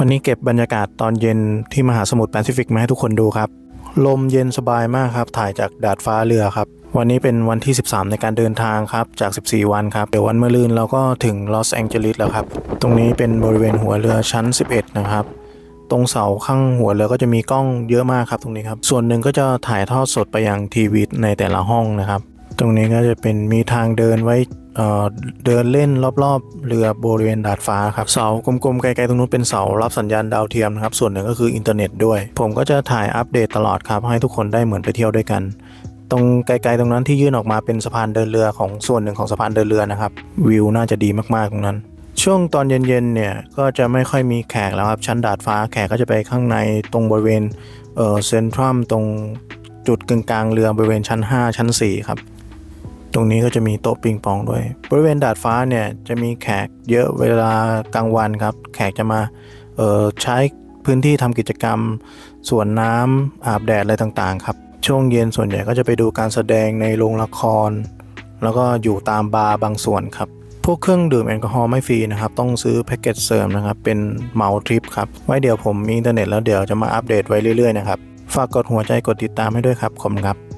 วันนี้เก็บบรรยากาศตอนเย็นที่มหาสมุทรแปซิฟิกมาให้ทุกคนดูครับ ลมเย็นสบายมากครับ ถ่ายจากดาดฟ้าเรือครับ วันนี้เป็นวันที่ 13 ในการเดินทางครับ จาก 14 วันครับ เดี๋ยววันมะรืนเราก็ถึงลอสแองเจลิสแล้วครับ ตรงนี้เป็นบริเวณหัวเรือชั้น 11 นะครับ ตรงเสาข้างหัวเรือก็จะมีกล้องเยอะมากครับตรงนี้ครับ ส่วนหนึ่งก็จะถ่ายทอดสดไปยังทีวีในแต่ละห้องนะครับ ตรงนี้ก็จะเป็นมีทางเดินไว้ เดินเล่นรอบๆ เรือบริเวณดาดฟ้าครับเสากลมๆไกลๆตรงนู้นเป็นเสารับสัญญาณดาวเทียมนะครับส่วนหนึ่งก็คืออินเทอร์เน็ตด้วย ผมก็จะถ่ายอัปเดตตลอดครับ ให้ทุกคนได้เหมือนไปเที่ยวด้วยกัน ตรงไกลๆตรงนั้นที่ยื่นออกมาเป็นสะพานเดินเรือของส่วนหนึ่งของสะพานเดินเรือนะครับวิวน่าจะดีมากๆตรงนั้น ช่วงตอนเย็นๆเนี่ยก็จะไม่ค่อยมีแขกแล้วครับชั้นดาดฟ้าแขกก็จะไปข้างในตรงบริเวณเออเซ็นทรัมตรงจุดกึ่งกลางเรือบริเวณชั้น 5 ชั้น 4 ครับ ตรงนี้ก็จะมีโต๊ะปิงปองด้วย บริเวณดาดฟ้าเนี่ยจะมีแขกเยอะเวลากลางวันครับ แขกจะมาใช้พื้นที่ทำกิจกรรมสวนน้ำอาบแดดอะไรต่างๆครับช่วงเย็นส่วนใหญ่ก็จะไปดูการแสดงในโรงละคร แล้วก็อยู่ตามบาร์บางส่วนครับพวกเครื่องดื่มแอลกอฮอล์ไม่ฟรีนะครับ ต้องซื้อแพ็กเกจเสริมนะครับ เป็นเมาทริปครับไว้เดี๋ยวผมมีอินเทอร์เน็ตแล้วเดี๋ยวจะมาอัปเดตไว้เรื่อยๆนะครับ ฝากกดหัวใจกดติดตามให้ด้วยครับ ขอบคุณครับ